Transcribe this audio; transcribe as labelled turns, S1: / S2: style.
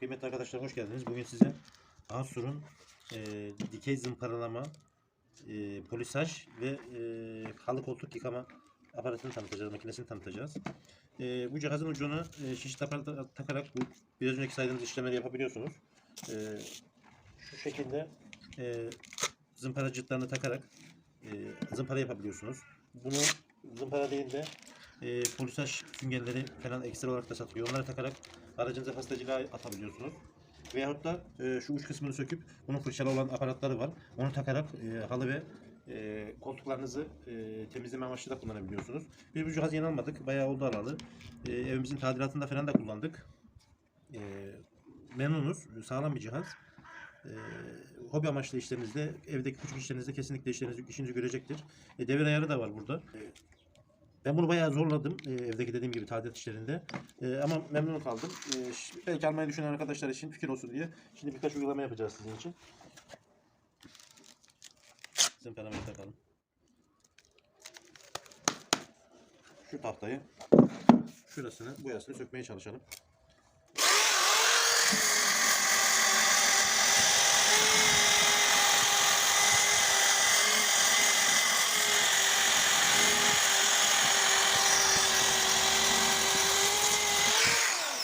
S1: Kıymetli arkadaşlar hoş geldiniz. Bugün size Asur'un e, dikey zımparalama, e, polisaj ve e, halı koltuk yıkama aparatını tanıtacağız, makinesini tanıtacağız. E, bu cihazın ucuna e, şişit aparatı takarak bu biraz önceki saydığımız işlemleri yapabiliyorsunuz. E, şu şekilde e, zımpara cıtlarını takarak e, zımpara yapabiliyorsunuz. Bunu zımpara değil de e, polisaj süngerleri falan ekstra olarak da satılıyor. Onları takarak aracınıza pastacılığa atabiliyorsunuz. Veyahut da e, şu uç kısmını söküp bunun fırçalı olan aparatları var. Onu takarak e, halı ve e, koltuklarınızı e, temizleme amaçlı da kullanabiliyorsunuz. Biz bu cihazı yeni almadık. Bayağı oldu alalı. E, evimizin tadilatında falan da kullandık. E, memnunuz. Sağlam bir cihaz. E, hobi amaçlı işlerinizde, evdeki küçük işlerinizde kesinlikle işlerinizi, işinizi görecektir. E, devir ayarı da var burada. E, ben bunu bayağı zorladım e, evdeki dediğim gibi tadilat işlerinde. E, ama memnun kaldım. E, ş- belki almayı düşünen arkadaşlar için fikir olsun diye. Şimdi birkaç uygulama yapacağız sizin için. Zımparamayı takalım. Şu tahtayı şurasını, boyasını sökmeye çalışalım.